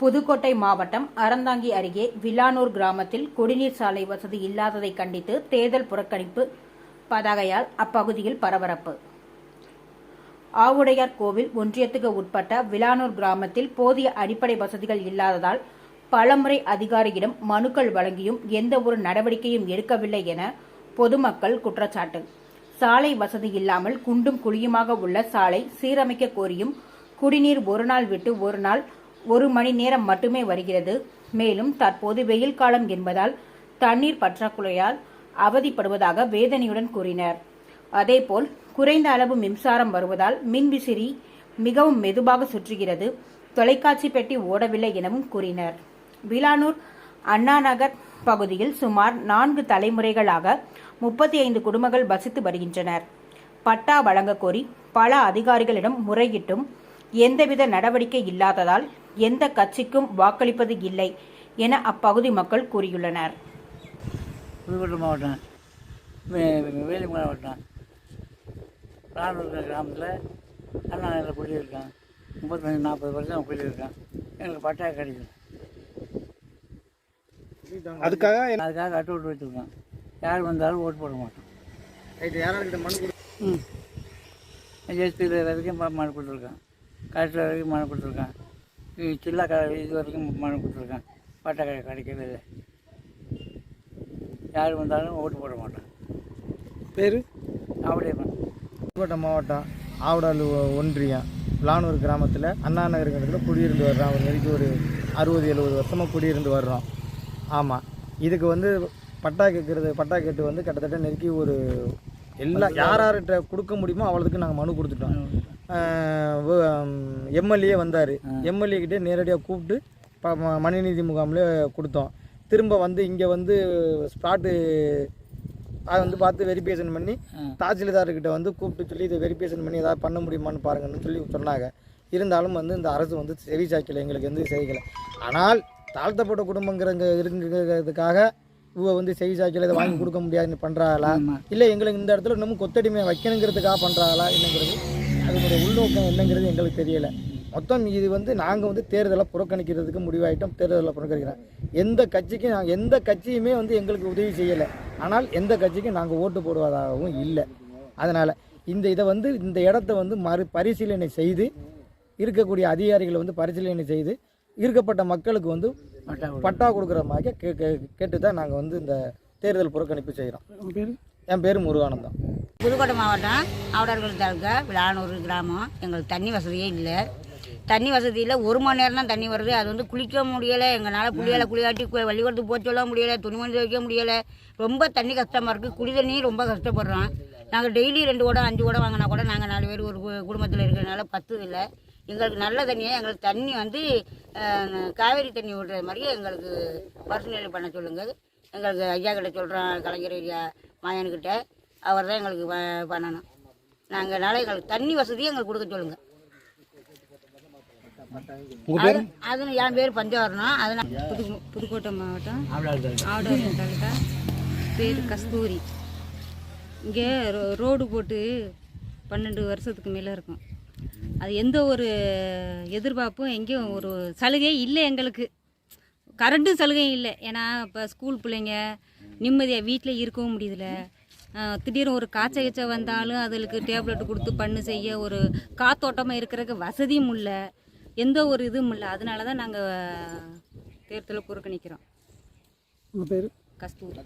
புதுக்கோட்டை மாவட்டம் அறந்தாங்கி அருகே வில்லானூர் கிராமத்தில் குடிநீர் சாலை வசதி இல்லாததை கண்டித்து தேர்தல் புறக்கணிப்பு பதாகையால் அப்பகுதியில் பரபரப்பு. ஆவுடையார் கோவில் ஒன்றியத்துக்கு உட்பட்ட விலானூர் கிராமத்தில் போதிய அடிப்படை வசதிகள் இல்லாததால் பலமுறை அதிகாரியிடம் மனுக்கள் வழங்கியும் எந்த ஒரு நடவடிக்கையும் எடுக்கவில்லை என பொதுமக்கள் குற்றச்சாட்டு. சாலை வசதி இல்லாமல் குண்டும் குழியுமாக உள்ள சாலை சீரமைக்க கோரியும் குடிநீர் ஒரு நாள் விட்டு ஒரு நாள் ஒரு மணி நேரம் மட்டுமே வருகிறது. மேலும் தற்போது வெயில் காலம் என்பதால் தண்ணீர் பற்றாக்குறையால் அவதிப்படுவதாக வேதனையுடன் கூறினர். அதேபோல் குறைந்த அளவு மின்சாரம் வருவதால் மின்விசிறி மிகவும் மெதுவாக சுற்றுகிறது. தொலைக்காட்சி பெட்டி ஓடவில்லை எனவும் கூறினர். விலானூர் அண்ணாநகர் பகுதியில் சுமார் நான்கு தலைமுறைகளாக முப்பத்தி ஐந்து குடும்பங்கள் வசித்து வருகின்றனர். பட்டா வழங்க கோரி பல அதிகாரிகளிடம் முறையிட்டும் எந்தவித நடவடிக்கை இல்லாததால் எந்த கட்சிக்கும் வாக்களிப்பது இல்லை என அப்பகுதி மக்கள் கூறியுள்ளனர். புதுக்கோட்டை மாவட்டம் வே- வே- வேலுமலை மாவட்டம் ராணூர் கிராமத்தில் அண்ணா நகரில் குடியிருக்கேன். முப்பத்தஞ்சு நாற்பது வருஷம் குடியிருக்கேன். எங்களுக்கு பட்டா கிடைக்கும் அதுக்காக அதுக்காக கட்டு விட்டு வச்சுருக்கோம். யார் வந்தாலும் ஓட்டு போட மாட்டோம். ரைட்டு யாராருக்கிட்ட மனு கொடு ம். எஸ்பியில் வரைக்கும் மனு கொடுத்துருக்கேன் கலெக்டர் வரைக்கும் மனு கொடுத்துருக்கேன் சில்லா க இது வரைக்கும் மனு கொடுத்துருக்கேன் பட்டா கிடை கிடைக்கவே இல்லை. யார் வந்தாலும் ஓட்டு போட மாட்டோம் பேர்? அப்படியே புதுக்கோட்டை மாவட்டம் ஆவடாலு ஒன்றியம் லானூர் கிராமத்தில் அண்ணா நகருங்கிறதுல குடியிருந்து வர்றோம். ஒரு நெருக்கி ஒரு அறுபது எழுபது வருஷமாக குடியிருந்து வர்றோம். ஆமாம் இதுக்கு வந்து பட்டா கேட்குறது பட்டா கேட்டு வந்து கிட்டத்தட்ட நெருக்கி ஒரு எல்லா யார் யார்கிட்ட கொடுக்க முடியுமோ அவ்வளோதுக்கு நாங்கள் மனு கொடுத்துட்டோம். எம்எல்ஏ வந்தார். எம்எல்ஏ கிட்டே நேரடியாக கூப்பிட்டு ப- மனுநீதி முகாமில் கொடுத்தோம். திரும்ப வந்து இங்கே வந்து ஸ்பாட்டு அதை வந்து பார்த்து வெரிஃபிகேஷன் பண்ணி தாசில்தார்கிட்ட வந்து கூப்பிட்டு சொல்லி இதை வெரிஃபிகேஷன் பண்ணி ஏதாவது பண்ண முடியுமான்னு பாருங்கன்னு சொல்லி சொன்னாங்க. இருந்தாலும் வந்து இந்த அரசு வந்து செவி சாய்க்கல எங்களுக்கு வந்து செய்யலை. ஆனால் தாழ்த்தப்பட்ட குடும்பங்கிறங்க இருக்குங்கிறதுக்காக இவ வந்து செவி சாய்க்கல இதை வாங்கி கொடுக்க முடியாதுன்னு பண்ணுறாங்களா இல்லை எங்களுக்கு இந்த இடத்துல இன்னமும் கொத்தடிமையை வைக்கணுங்கிறதுக்காக பண்ணுறாங்களா என்னங்கிறது அதனுடைய உள்நோக்கம் என்னங்கிறது எங்களுக்கு தெரியலை. மொத்தம் இது வந்து நாங்கள் வந்து தேர்தலை புறக்கணிக்கிறதுக்கு முடிவாயிட்டோம் தேர்தலை புறக்கணிக்கிறோம். எந்த கட்சிக்கும் நாங்கள் எந்த கட்சியுமே வந்து எங்களுக்கு உதவி செய்யலை. ஆனால் எந்த கட்சிக்கும் நாங்கள் ஓட்டு போடுவதாகவும் இல்லை. அதனால் இந்த இதை வந்து இந்த இடத்த வந்து மறு பரிசீலனை செய்து இருக்கக்கூடிய அதிகாரிகளை வந்து பரிசீலனை செய்து இருக்கப்பட்ட மக்களுக்கு வந்து பட்டா கொடுக்குற மாதிரி கேட்டு தான் நாங்கள் வந்து இந்த தேர்தல் புறக்கணிப்பு செய்கிறோம் என் பேர் முருகானந்தம். புதுக்கோட்டை மாவட்டம் ஆவடார்கள் தாலுக்கா விளானூர் கிராமம். எங்களுக்கு தண்ணி வசதியே இல்லை. தண்ணி வசதி இல்லை ஒரு மணி நேரம் தான் தண்ணி வருது. அது வந்து குளிக்க முடியலை. எங்களால் குளியலை குளியாட்டி கு- போக சொல்ல முடியலை. துணிமணி துவைக்க முடியலை. ரொம்ப தண்ணி கஷ்டமாக இருக்குது குடி தண்ணி ரொம்ப கஷ்டப்படுறோம். நாங்கள் டெய்லி ரெண்டு குடம் அஞ்சு கூட வாங்கினா கூட நாங்கள் நாலு பேர் ஒரு குடும்பத்தில் இருக்கிறனால பத்து இல்லை. எங்களுக்கு நல்ல தண்ணியை எங்களுக்கு தண்ணி வந்து காவேரி தண்ணி விடுற மாதிரி எங்களுக்கு பரிசீலனை பண்ண சொல்லுங்கள் எங்களுக்கு ஐயா கிட்ட சொல்கிறோம் கலைஞர் ஐயா மாயன்கிட்ட அவர் தான் எங்களுக்கு பண்ணணும். நாங்கள் நாளை எங்களுக்கு தண்ணி வசதி எங்களுக்கு கொடுக்க சொல்லுங்கள் அது என் பேர் பஞ்சவரணம் அதனால் புது புதுக்கோட்டை மாவட்டம். ஆவடாயம் தாலுக்கா பேர் கஸ்தூரி. இங்கே ரோ ரோடு போட்டு பன்னெண்டு வருஷத்துக்கு மேலே இருக்கும். அது எந்த ஒரு எதிர்பார்ப்பும் எங்கேயும் ஒரு சலுகை இல்லை எங்களுக்கு. கரண்ட்டும் சலுகையும் இல்லை. ஏன்னா இப்போ ஸ்கூல் பிள்ளைங்க நிம்மதியாக வீட்டில் இருக்கவும் முடியல. திடீர்னு ஒரு காய்ச்சல் கீச்ச வந்தாலும் அதுகளுக்கு டேப்லெட் கொடுத்து பண்ணு செய்ய ஒரு காத்தோட்டமாக இருக்கிறதுக்கு வசதியும் இல்லை. எந்த ஒரு இதுவும் இல்லை. அதனால தான் நாங்கள் தேர்தலை புறக்கணிக்கிறோம். உங்கள் பேர்? கஸ்தூரி.